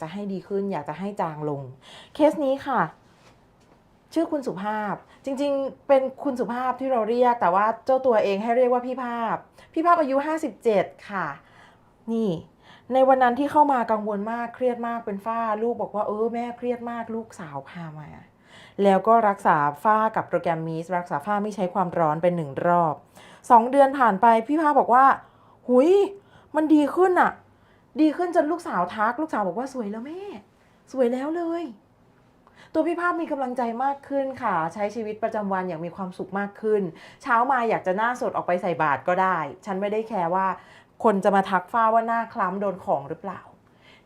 จะให้ดีขึ้นอยากจะให้จางลง เคสนี้ค่ะ ชื่อคุณสุภาพ จริงๆ เป็นคุณสุภาพที่เราเรียก แต่ว่าเจ้าตัวเองให้เรียกว่าพี่ภาพ พี่ภาพอายุ 57 ค่ะ นี่ ในวันนั้นที่เข้ามากังวลมากเครียดมากเป็นฝ้า ลูกบอกว่าเออแม่เครียดมากลูกสาวพามา แล้วก็รักษาฝ้ากับโปรแกรมมีสรักษาฝ้าไม่ใช้ความร้อนเป็นหนึ่งรอบสองเดือนผ่านไปพี่ภาพบอกว่า หุย มันดีขึ้นอะ ดีขึ้นจนลูกสาวทัก ลูกสาวบอกว่าสวยแล้วแม่ สวยแล้วเลย ตัวพี่ภาพมีกำลังใจมากขึ้นค่ะ ใช้ชีวิตประจำวันอย่างมีความสุขมากขึ้น เช้ามาอยากจะหน้าสดออกไปใส่บาตรก็ได้ ฉันไม่ได้แคร์ว่า คนจะมาทักฝ้าว่าหน้าคล้ำโดนของหรือเปล่า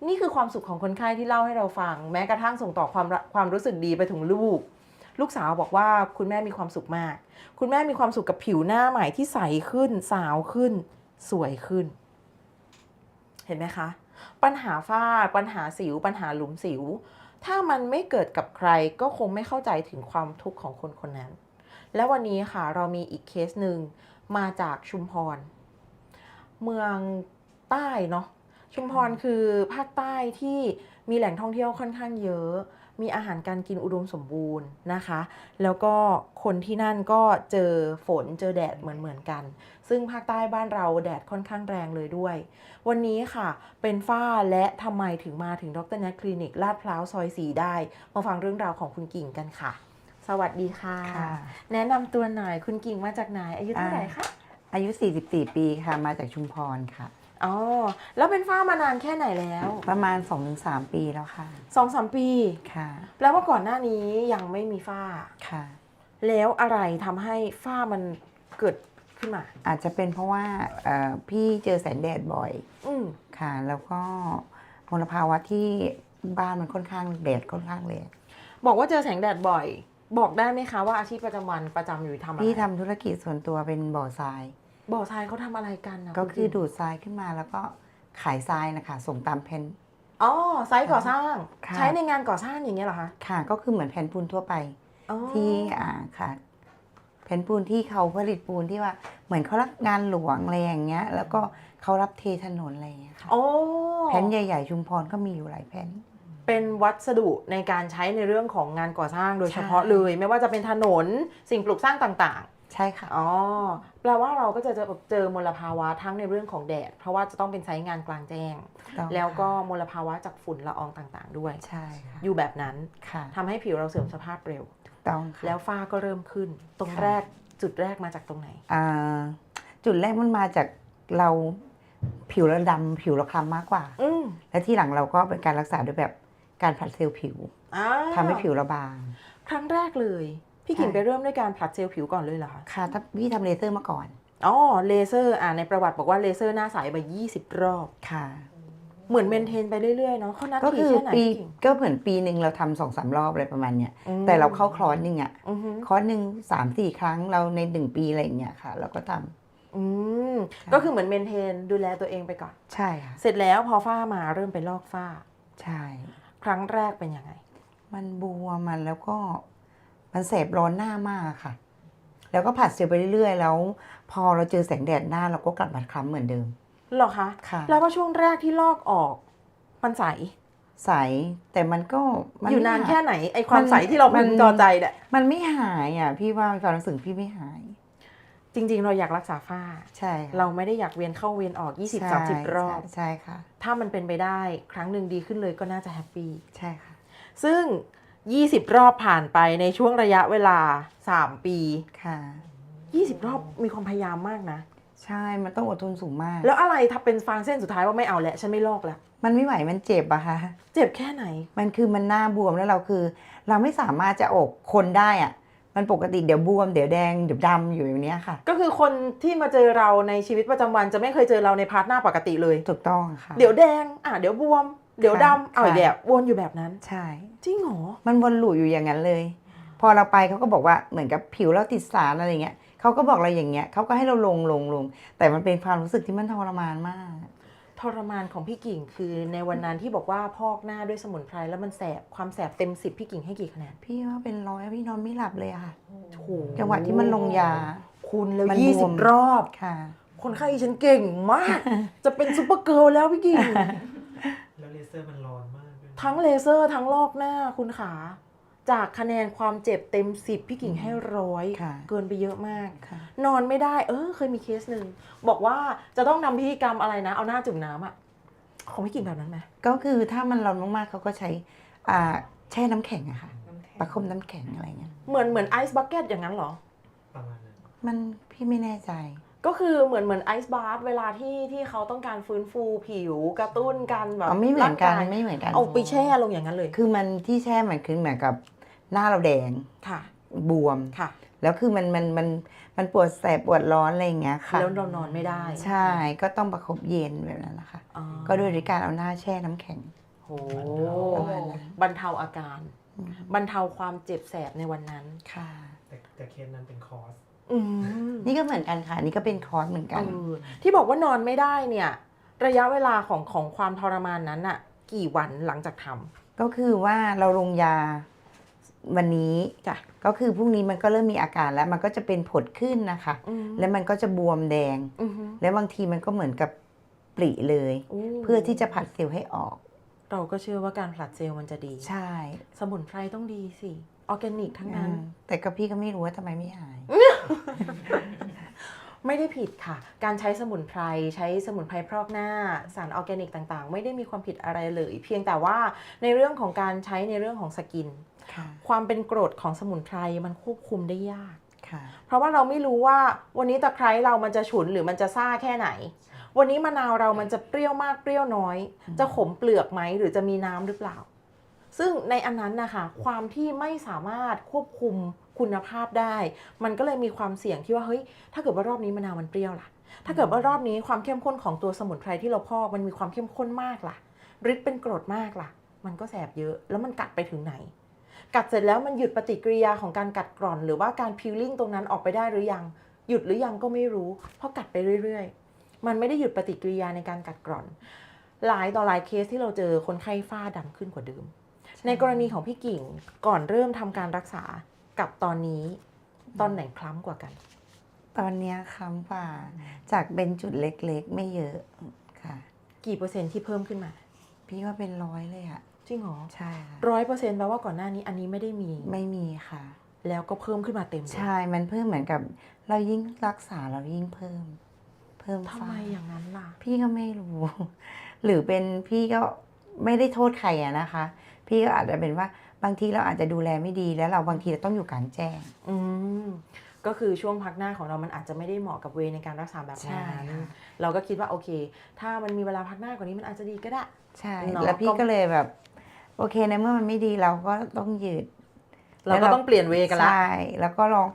นี่คือความสุขของคนไข้ที่เล่าให้เราฟัง แม้กระทั่งส่งต่อความความรู้สึกดีไปถึงลูกลูกสาวบอกว่าคุณแม่มีความสุขมาก คุณแม่มีความสุขกับผิวหน้าใหม่ที่ใสขึ้น สาวขึ้น สวยขึ้น ห็นไหมคะ ปัญหาฝ้าปัญหาสิว ปัญหาหลุมสิว ถ้ามันไม่เกิดกับใครก็คงไม่เข้าใจถึงความทุกข์ของคนคนนั้น และวันนี้ค่ะเรามีอีกเคสหนึ่งมาจากชุมพร เมืองใต้เนาะชุมพรคือภาคใต้ที่มีแหล่งท่องเที่ยวค่อนข้างเยอะ มีอาหารการกินอุดมสมบูรณ์นะคะ แล้วก็คนที่นั่นก็เจอฝนเจอแดดเหมือนเหมือนๆกัน ซึ่งภาคใต้บ้านเราแดดค่อนข้างแรงเลยด้วย วันนี้ค่ะเป็นฝ้าและทำไมถึงมาถึงดรนัทคลินิกลาดพร้าวซอยสีได้มาฟังเรื่องราวของคุณกิ่งกันค่ะ สวัสดีค่ะ ค่ะแนะนำตัวหน่อยคุณกิ่งมาจากไหนอายุเท่าไหร่คะอายุ 44 ปีค่ะ มาจากชุมพรค่ะ อ๋อ แล้วเป็นฝ้ามานานแค่ไหนแล้วประมาณ 2-3 ปีแล้วค่ะ สองสามปีค่ะ แปลว่าก่อนหน้านี้ยังไม่มีฝ้า ค่ะ แล้วอะไรทำให้ฝ้ามันเกิดขึ้นมา อาจจะเป็นเพราะว่าเอ่อพี่เจอแสงแดดบ่อยอืมค่ะ แล้วก็มลภาวะที่บ้านมันค่อนข้างแดดค่อนข้างแรงบอกว่าเจอแสงแดดบ่อย บอกได้ไหมคะว่าอาชีพประจำวันประจำอยู่ทำอะไรพี่ทำธุรกิจส่วนตัวเป็นบ่อทราย บ่อทรายเขาทำอะไรกันนะก็ณคือกิ่งดูดทรายขึ้นมาแล้วก็ขายทรายนะคะส่งตามแผ่น อ๋อไซต์ก่อสร้าง ค่ะ ใช้ในงานก่อสร้างอย่างเงี้ยเหรอคะค่ะก็คือเหมือนแผ่นปูนทั่วไป อ๋อที่อ่าค่ะแผ่นปูนที่เขาผลิตปูนที่ว่าเหมือนเขารับงานหลวงอะไรอย่างเงี้ย แล้วก็เขารับเทถนนอะไรอย่างเงี้ยค่ะโอ้แผ่นใหญ่ๆชุมพรก็มีอยู่หลายแผ่น เป็นวัสดุในการใช้ในเรื่องของงานก่อสร้างโดยใช่ เฉพาะเลย ไม่ว่าจะเป็นถนนสิ่งปลูกสร้างต่าง ใช่ค่ะๆอ๋อ แปลว่าเราก็จะเจอเจอมลภาวะทั้งในเรื่องของแดด เพราะว่าจะต้องเป็นไซต์งานกลางแจ้ง ต้องแล้วก็ค่ะมลภาวะจากฝุ่นละอองต่างๆ ด้วย ใช่ค่ะอยู่แบบนั้นค่ะทำให้ผิวเราเสื่อมสภาพเร็วต้องค่ะ แล้วฝ้าก็เริ่มขึ้น ตรงค่ะ แรกจุดแรกมาจากตรงไหน อ่าจุดแรกมันมาจากเราผิวเราดำผิวเราคล้ำมากกว่า อืมและที่หลังเราก็เป็นการรักษาด้วยแบบการผลัดเซลล์ผิวอ่าทำให้ผิวเราบาง ครั้งแรกเลย พี่กิ่งใช่ไปเริ่มด้วยการผลัดเซลล์ผิวก่อนเลยเหรอคะค่ะถ้าพี่ทำเลเซอร์มาก่อนอ๋อเลเซอร์อ่าในประวัติบอกว่าเลเซอร์หน้าใสมา20 รอบค่ะ เหมือนเมนเทนไปเรื่อยๆเนาะเขานัดก็ทีคือแค่ไหนปีพี่กิ่งก็เหมือนปีหนึ่งเราทำสองสามรอบอะไรประมาณเนี้ยอืมแต่เราเข้าคลอร์สหนึ่งอะอือฮึคอร์สหนึ่งสามสี่ครั้งเราในหนึ่งปีอะไรอย่างเงี้ยค่ะ เราก็ทำอืมใช่ก็คือเหมือนเมนเทนดูแลตัวเองไปก่อน ใช่ค่ะ เสร็จแล้วพอฝ้ามาเริ่มไปลอกฝ้า ใช่ ครั้งแรกเป็นยังไง มันบวมมันแล้วก็ มันแสบร้อนหน้ามากค่ะ แล้วก็ผัดเซลล์ไปเรื่อยๆ แล้ว พอเราเจอแสงแดดหน้าเราก็กลับมาคล้ำเหมือนเดิมเหรอคะ ค่ะ แล้วว่าช่วงแรกที่ลอกออก มันใส ใสแต่มันก็มัอยู่นานไม่ห แค่ไหนไอความมันใสที่เรามัพึนงจอใจเนี่ยมันไม่หายอะ พี่ว่าความรู้สึกพี่ไม่หาย จริง ๆ เราอยากรักษาฝ้า ใช่ค่ะเราไม่ได้อยากเวียนเข้าเวียนออก ใช่20-30 รอบ ใช่ค่ะ ถ้ามันเป็นไปได้ ครั้งหนึ่งดีขึ้นเลยก็น่าจะแฮปปี้ ใช่ค่ะ ซึ่ง 20 รอบผ่านไปในช่วงระยะเวลา 3 ปี ค่ะ 20 รอบมีความพยายามมากนะ ใช่ มันต้องอดทนสูงมาก แล้วอะไรถ้าเป็นฟางเส้นสุดท้ายว่าไม่เอาแล้วฉันไม่ลอกแล้วมันไม่ไหวมันเจ็บอะค่ะเจ็บแค่ไหน มันคือมันหน้าบวมแล้วเราคือ เราไม่สามารถจะอกคนได้อะมันปกติเดี๋ยวบวมเดี๋ยวแดงเดี๋ยวดำอยู่อย่างเนี้ยค่ะ ก็คือคนที่มาเจอเราในชีวิตประจำวันจะไม่เคยเจอเราในพาร์ทหน้าปกติเลย ถูกต้องค่ะ เดี๋ยวแดงอะเดี๋ยวบวม เดี๋ยวค่ะดำเอาอีกค่ะแบบวนอยู่แบบนั้นใช่จริงเหรอมันวนลูปอยู่อย่างนั้นเลย พอเราไปเขาก็บอกว่าเหมือนกับผิวเราติดสารอะไรเงี้ยเขาก็บอกเราอย่างเงี้ยเขาก็ให้เราลงลงลง แต่มันเป็นความรู้สึกที่มันทรมานมาก ทรมานของพี่กิ่งคือในวันนั้นที่บอกว่าพอกหน้าด้วยสมุนไพรแล้วมันแสบความแสบเต็มสิบพี่กิ่งให้กี่คะแนนพี่ว่าเป็นร้อยพี่นอนไม่หลับเลยอะค่ะโถจังหวะที่มันลงยา คุณแล้วมันยี่บสิวบมรอบค่ะ คนไข้ฉันเก่งมาก จะเป็นซูเปอร์เกิร์ลแล้วพี่กิ่งแล้ว เลเซอร์มันร้อนมากด้วยทั้งเลเซอร์ทั้งลอกหน้าคุณขา จากคะแนนความเจ็บเต็มสิบพี่กิ่งให้ร้อยค่ะ เกินไปเยอะมาก ค่ะ นอนไม่ได้ เออ เคยมีเคสหนึ่ง บอกว่าจะต้องนำพิธีกรรมอะไรนะ เอาหน้าจุ่มน้ำอะของพี่กิ่งแบบนั้นไหมก็คือถ้ามันร้อนมากๆเขาก็ใช้อ่าแช่น้ำแข็งอะค่ะประคมน้ำแข็งอะไรเงี้ย เหมือนเหมือนไอซ์บักเก็ตอย่างนั้นเหรอ ประมาณนั้นมันพี่ไม่แน่ใจ ก็คือเหมือนเหมือนไอซ์บาร์เวลาที่ที่เขาต้องการฟื้นฟูผิวกระตุ้นการแบบอ๋อไม่เหมือนกันร่างายไม่เหมือนกันเอาไปแช่ลงอย่างนั้นเลย คือมันที่แช่มันคือเหมือนกับหน้าเราแดงค่ะบวมค่ะ แล้วคือมันมันมันมันปวดแสบปวดร้อนอะไรอย่างเงี้ยค่ะแล้วเรานอนไม่ได้ ใช่ก็ต้องประคบเย็นแบบนั้นนะคะอ๋อก็โดยการเอาหน้าแช่น้ำแข็งโอ้ประมาณนั้นบรรเทาอาการ บรรเทาความเจ็บแสบในวันนั้นค่ะ แต่แต่เคสนั้นเป็นคอร์ส อืมนี่ก็เหมือนกันค่ะนี่ก็เป็นคอร์สเหมือนกัน เออที่บอกว่านอนไม่ได้เนี่ย ระยะเวลาของของความทรมานนั้นอะกี่วันหลังจากทำ ก็คือว่าเราลงยาวันนี้จ้ะ ก็คือพรุ่งนี้มันก็เริ่มมีอาการแล้ว มันก็จะเป็นผดขึ้นนะคะอืมแล้วมันก็จะบวมแดง อือฮึแล้วบางทีมันก็เหมือนกับปริเลยเพื่อที่จะผัดเซลล์ให้ออก เราก็เชื่อว่าการผลัดเซลล์มันจะดี ใช่สมุนไพรต้องดีสิ ออร์แกนิกทั้งนั้น อืมแต่ก็พี่ก็ไม่รู้ว่าทำไมไม่หาย ไม่ได้ผิดค่ะ การใช้สมุนไพรใช้สมุนไพรพรอกหน้าสารออร์แกนิกต่างๆ ไม่ได้มีความผิดอะไรเลย เพียงแต่ว่าในเรื่องของการใช้ในเรื่องของสกินค่ะความเป็นกรดของสมุนไพรมันควบคุมได้ยากค่ะเพราะว่าเราไม่รู้ว่าวันนี้ตะไคร้เรามันจะฉุนหรือมันจะซ่าแค่ไหน วันนี้มะนาวเรามันจะเปรี้ยวมากเปรี้ยวน้อย จะขมเปลือกไหมหรือจะมีน้ำหรือเปล่า ซึ่งในอันนั้นนะคะความที่ไม่สามารถควบคุม คุณภาพได้ มันก็เลยมีความเสี่ยงที่ว่าเฮ้ยถ้าเกิดว่ารอบนี้มะนาวมันเปรี้ยวล่ะ ถ้าเกิดว่ารอบนี้ความเข้มข้นของตัวสมุนไพรที่เราพอกมันมีความเข้มข้นมากล่ะฤทธิ์เป็นกรดมากล่ะ มันก็แสบเยอะแล้วมันกัดไปถึงไหน กัดเสร็จแล้วมันหยุดปฏิกิริยาของการกัดกร่อน หรือว่าการพิลลิ่งตรงนั้นออกไปได้หรือยังหยุดหรือยังก็ไม่รู้ เพราะกัดไปเรื่อยๆ มันไม่ได้หยุดปฏิกิริยาในการกัดกร่อน หลายต่อหลายเคสที่เราเจอคนไข้ฝ้าดำขึ้นกว่าเดิม ในกรณีของพี่กิ่งก่อนเริ่มทำการรักษา กับตอนนี้ตอนไหนคล้ำกว่ากัน ตอนเนี้ยคำว่า จากเป็นจุดเล็กๆ ไม่เยอะค่ะ กี่เปอร์เซ็นต์ที่เพิ่มขึ้นมา พี่ว่าเป็นร้อยเลยอะจริงเหรอใช่ค่ะร้อยเปอร์เซ็นต์แปลว่าก่อนหน้านี้อันนี้ไม่ได้มี ไม่มีค่ะ แล้วก็เพิ่มขึ้นมาเต็มเลยใช่มันเพิ่มเหมือนกับ เรายิ่งรักษาเรายิ่งเพิ่ม เพิ่มทำไมฝ้าอย่างนั้นล่ะ พี่ก็ไม่รู้ หรือเป็นพี่ก็ไม่ได้โทษใครอะนะคะ พี่ก็อาจจะเป็นว่า บางทีเราอาจจะดูแลไม่ดีแล้วเราบางทีเราต้องอยู่กลางแจ้ง อืมก็คือช่วงพักหน้าของเรามันอาจจะไม่ได้เหมาะกับเวย์ในการรักษาแบบใช่นั้นค่ะ เราก็คิดว่าโอเค ถ้ามันมีเวลาพักหน้ากว่านี้มันอาจจะดีก็ได้ ใช่ เนาะ แล้วพี่ก็ก็เลยแบบ โอเคในเมื่อมันไม่ดีเราก็ต้องยืด เราก็ต้องเปลี่ยนเวย์กันละ ใช่ แล้วก็ลอง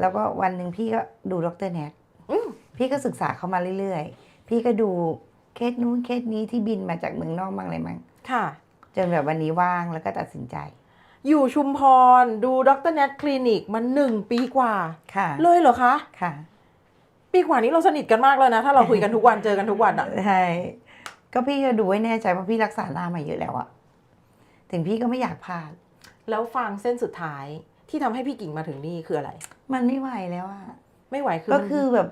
แล้วก็วันหนึ่งพี่ก็ดูดรแนทอืม พี่ก็ศึกษาเขามาเรื่อยๆ พี่ก็ดูเคสนู้นเคสนี้ที่บินมาจากเมืองนอกบ้างอะไรมั้งค่ะ จนแบบวันนี้ว่างแล้วก็ตัดสินใจ อยู่ชุมพรดูดรเนทคลินิกมันหนึ่งปีกว่า ค่ะ เลยเหรอคะ ค่ะ ปีกว่านี้เราสนิทกันมากเลยนะ ถ้าเราคุยกันทุกวันเจอกันทุกวันอะใช่ ก็พี่ก็ดูให้แน่ใจเพราะพี่รักษาหน้ามาเยอะแล้วอะถึงพี่ก็ไม่อยากพลาด แล้วฟางเส้นสุดท้ายที่ทำให้พี่กิ่งมาถึงนี่คืออะไร มันไม่ไหวแล้วอะไม่ไหวคือก็มันคือแบบ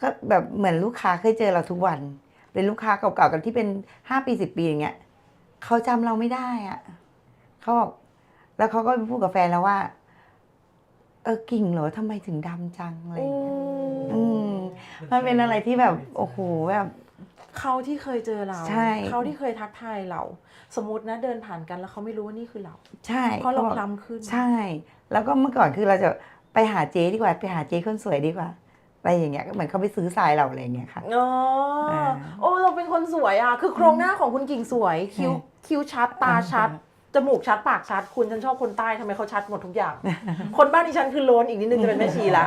ก็แบบเหมือนลูกค้าเคยเจอเราทุกวัน เป็นลูกค้าเก่าๆกันที่เป็นห้าปีสิบปีอย่างเงี้ยเขาจำเราไม่ได้อะเขาบอก แล้วเขาก็ไปพูดกับแฟนแล้วว่า เออกิ่งเหรอทำไมถึงดำจังอะไรอย่างเงี้ยอืมมันเป็นอะไรที่แบบ โอ้โหแบบ เขาที่เคยเจอเรา ใช่ เขาที่เคยทักทายเรา สมมตินะเดินผ่านกันแล้วเขาไม่รู้ว่านี่คือเรา ใช่เพราะเราขบอกคล้ำขึ้น ใช่ แล้วก็เมื่อก่อนคือเราจะไปหาเจ๊ดีกว่า ไปหาเจ๊คนสวยดีกว่าไปอย่างเงี้ยก็เหมือนเขาไปซื้อทรายเราอะไรอย่างเงี้ยค่ะ อ๋ออ่าโอ้เราเป็นคนสวยอะ คือโครงหน้าของคุณกิ่งสวย คิ้วอืมคิ้วชัด ตาชัดอ่า จมูกชัดปากชัดคุณฉันชอบคนใต้ทำไมเขาชัดหมดทุกอย่าง คนบ้านดิฉันคือโลนอีกนิดนึงจะเป็นแม่ชีละ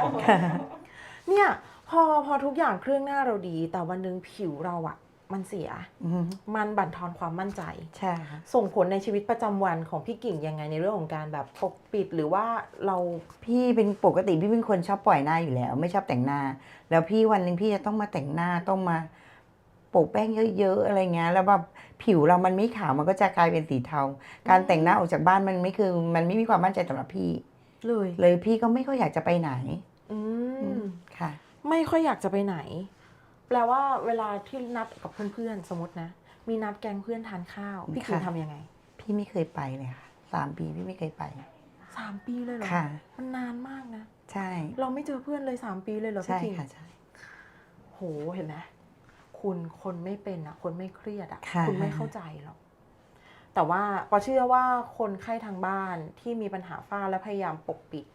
เนี่ยพอพอทุกอย่างเครื่องหน้าเราดี แต่วันหนึงผิวเราอะมันเสียอืมมันบั่นทอนความมั่นใจ ใช่ค่ะส่งผลในชีวิตประจำวันของพี่กิ่งยังไงในเรื่องของการแบบปกปิดหรือว่าเราพี่เป็นปกติพี่เป็นคนชอบปล่อยหน้าอยู่แล้ว ไม่ชอบแต่งหน้า แล้วพี่วันหนึ่งพี่จะต้องมาแต่งหน้าต้องมา โปะแป้งเยอะ ๆ อะไรเงี้ยแล้วแบบผิวเรามันไม่ขาวมันก็จะกลายเป็นสีเทา การแต่งหน้าออกจากบ้านมันไม่คือมันไม่มีความมั่นใจสำหรับพี่ เลย เลยพี่ก็ไม่ค่อยอยากจะไปไหนอืมค่ะ ไม่ค่อยอยากจะไปไหน แปลว่าเวลาที่นัดกับเพื่อนๆสมมตินะ มีนัดแกงเพื่อนทานข้าว พี่กิ่งค่ะ ทำยังไงพี่ไม่เคยไปเลยค่ะสามปีพี่ไม่เคยไป สามปีเลยเหรอค่ะ มันนานมากนะ ใช่ เราไม่เจอเพื่อนเลยสามปีเลยเหรอพี่ใช่กิ่งค่ะใช่ โหเห็นไหม คุณคนไม่เป็นอะคนไม่เครียดอะค่ะ คุณไม่เข้าใจหรอกแต่ว่าปอเชื่อว่าคนไข้ทางบ้านที่มีปัญหาฝ้าและพยายามปกปิด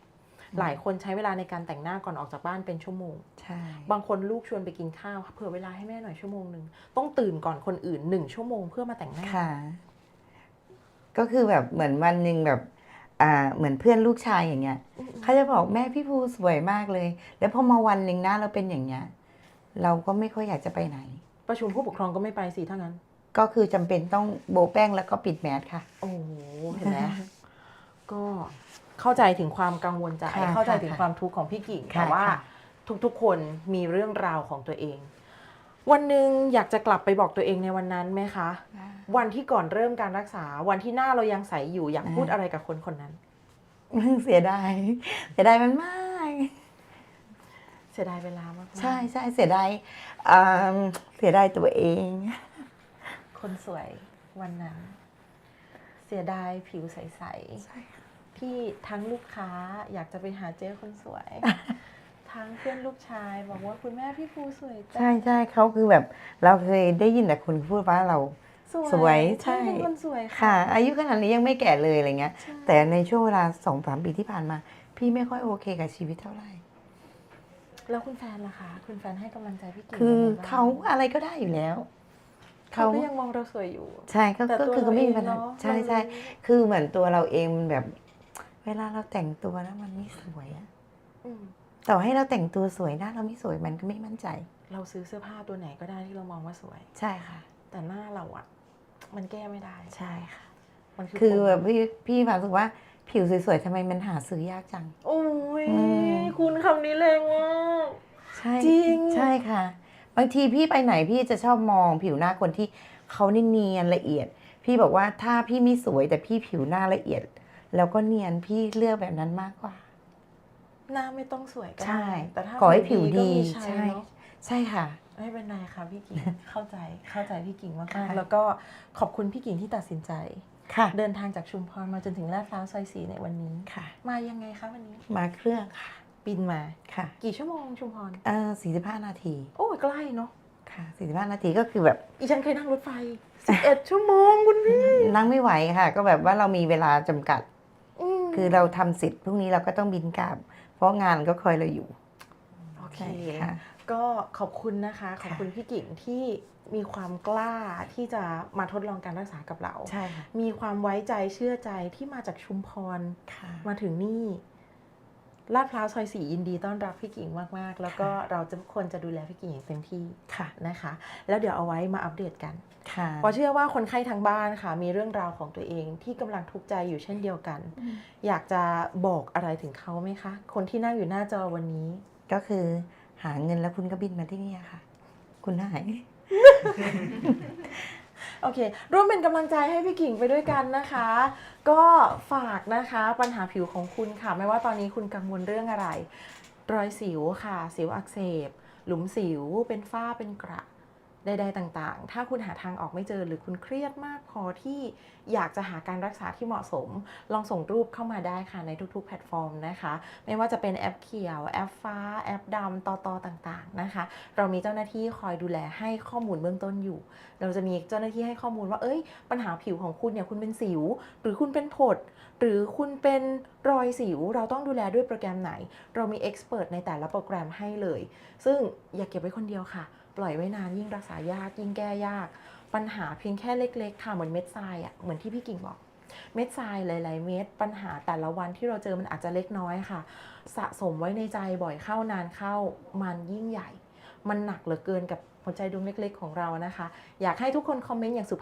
หลายคนใช้เวลาในการแต่งหน้าก่อนออกจากบ้านเป็นชั่วโมง ใช่บางคนลูกชวนไปกินข้าวเผื่อเวลาให้แม่หน่อยชั่วโมงหนึ่งต้องตื่นก่อนคนอื่นหนึ่งชั่วโมงเพื่อมาแต่งหน้า ค่ะ ก็คือแบบเหมือนวันหนึ่งแบบ อ่า เหมือนเพื่อนลูกชายอย่างเงี้ยอืมเขาจะบอกแม่พี่ภูสวยมากเลย แล้วพอมาวันหนึ่งหน้าเราเป็นอย่างเงี้ย เราก็ไม่ค่อยอยากจะไปไหน ประชุมผู้ปกครองก็ไม่ไปสิถ้างั้น ก็คือจำเป็นต้องโบว์แป้งแล้วก็ปิดแมสค่ะ โอ้โหเห็นไหม ก็เข้าใจถึงความกังวลใจค่ะเข้าใจค่ะถึงค่ะความทุกข์ของพี่กิ่งค่ะแต่ว่าค่ะ ทุกๆคนมีเรื่องราวของตัวเอง วันหนึ่งอยากจะกลับไปบอกตัวเองในวันนั้นไหมคะ วันที่ก่อนเริ่มการรักษาวันที่หน้าเรายังใสอยู่อยากพูดอะไรกับคนคนนั้น เสียดายเสียดายมันมาก เสียดายเวลามากๆใช่ใช่เสียดายอ่าเสียดายตัวเอง คนสวยวันนั้น เสียดายผิวใสๆที่ทั้งลูกค้าอยากจะไปหาเจ๊คนสวย ทั้งเพื่อนลูกชาย บอกว่าคุณแม่พี่ภูสวยจังใช่ใช่เขาคือแบบ เราเคยได้ยินแต่คนพูดว่าเราสวยใช่เป็นคนสวยค่ะ อายุขนาดนี้ยังไม่แก่เลยอะไรเงี้ยใช่แต่ในช่วงเวลาสองสามปีที่ผ่านมา พี่ไม่ค่อยโอเคกับชีวิตเท่าไหร่ แล้วคุณแฟนล่ะคะคุณแฟนให้กำลังใจพี่กิ่งคือยังไงบ้งเขาอะไรก็ได้อยู่แล้ว เขาก็ยังมองเราสวยอยู่ใช่ก็แต่ก็ตัวคือเขาไม่มีปัญหาเราเองเนอะใช่ใช่เราคือเหมือนตัวเราเองมันแบบ เวลาเราแต่งตัวแล้วมันไม่สวยอะอืมต่อให้เราแต่งตัวสวยหน้าเราไม่สวยมันก็ไม่มั่นใจ เราซื้อเสื้อผ้าตัวไหนก็ได้ที่เรามองว่าสวย ใช่ค่ะ แต่หน้าเราอะมันแก้ไม่ได้ ใช่ค่ะ มันคือคือปมแบบพี่พี่ความรู้สึกว่า ผิวสวยๆทำไมมันหาซื้อยากจัง โอ้ยอืม คุณคำนี้แรงมาก ใช่จริง ใช่ค่ะ บางทีพี่ไปไหนพี่จะชอบมองผิวหน้าคนที่เขาเนียนๆละเอียด พี่บอกว่าถ้าพี่ไม่สวยแต่พี่ผิวหน้าละเอียด แล้วก็เนียนพี่เลือกแบบนั้นมากกว่า หน้าไม่ต้องสวยก็ใช่ได้แต่ถ้าขอให้ผิวก็ดีมีใช่ ใช่เนาะใช่ค่ะ ไม่เป็นไรค่ะพี่กิ่ง เข้าใจเข้าใจพี่กิ่งมากค่ะ ๆแล้วก็ขอบคุณพี่กิ่งที่ตัดสินใจ ค่ะ เดินทางจากชุมพรมาจนถึงลาดพร้าวซอยสีในวันนี้ค่ะ มายังไงคะวันนี้ มาเครื่องค่ะ บินมาค่ะ กี่ชั่วโมงชุมพรเอ่อสี่สิบห้านาที โอ้ยใกล้เนาะค่ะสี่สิบห้านาทีก็คือแบบอีฉันเคยนั่งรถไฟ11ชั่วโมงคุณพี่ นั่งไม่ไหวค่ะ ก็แบบว่าเรามีเวลาจำกัดมคือเราทำเสร็จพรุ่งนี้เราก็ต้องบินกลับ เพราะงานก็คอยเราอยู่ โอเคใช่ค่ะ ก็ขอบคุณนะคะ ขอบคุณพี่กิ่งที่มีความกล้าที่จะมาทดลองการรักษากับเราใช่ค่ะมีความไว้ใจเชื่อใจที่มาจากชุมพรค่ะมาถึงนี่ลาดพร้าวซอยสี่ยินดีต้อนรับพี่กิ่งมาก ๆ แล้วก็เราจะทุกคนจะดูแลพี่กิ่งอย่างเต็มที่ค่ะนะคะ แล้วเดี๋ยวเอาไว้มาอัปเดตกันค่ะปอเชื่อว่าคนไข้ทางบ้านค่ะ มีเรื่องราวของตัวเองที่กำลังทุกข์ใจอยู่เช่นเดียวกัน อยากจะบอกอะไรถึงเขาไหมคะ คนที่นั่งอยู่หน้าจอวันนี้ ก็คือ หาเงินแล้วคุณก็บินมาที่นี่ค่ะ คุณหาย โอเค ร่วมเป็นกำลังใจให้พี่กิ่งไปด้วยกันนะคะ ก็ฝากนะคะปัญหาผิวของคุณค่ะ ไม่ว่าตอนนี้คุณกังวลเรื่องอะไร รอยสิวค่ะ สิวอักเสบ หลุมสิว เป็นฝ้าเป็นกระ ใดๆต่างๆ ถ้าคุณหาทางออกไม่เจอหรือคุณเครียดมากพอที่อยากจะหาการรักษาที่เหมาะสม ลองส่งรูปเข้ามาได้ค่ะในทุกๆ แพลตฟอร์มนะคะ ไม่ว่าจะเป็นแอปเขียว แอปฟ้า แอปดำตอตอต่างๆนะคะ เรามีเจ้าหน้าที่คอยดูแลให้ข้อมูลเบื้องต้นอยู่ เราจะมีเจ้าหน้าที่ให้ข้อมูลว่าเอ้ย ปัญหาผิวของคุณเนี่ยคุณเป็นสิว หรือคุณเป็นผด หรือคุณเป็นรอยสิว เราต้องดูแลด้วยโปรแกรมไหน เรามีเอ็กซ์เพรสในแต่ละโปรแกรมให้เลย ซึ่งอย่าเก็บไว้คนเดียวค่ะ ปล่อยไว้นานยิ่งรักษายากยิ่งแก้ยาก ปัญหาเพียงแค่เล็กๆค่ะเหมือนเม็ดทรายอะเหมือนที่พี่กิ่งบอก เม็ดทรายหลาย ๆ เม็ดปัญหาแต่ละวันที่เราเจอมันอาจจะเล็กน้อยค่ะ สะสมไว้ในใจบ่อยเข้านานเข้ามันยิ่งใหญ่ มันหนักเหลือเกินกับหัวใจดวงเล็ก ๆ ของเรานะคะ อยากให้ทุกคนคอมเมนต์อย่างสุภาพ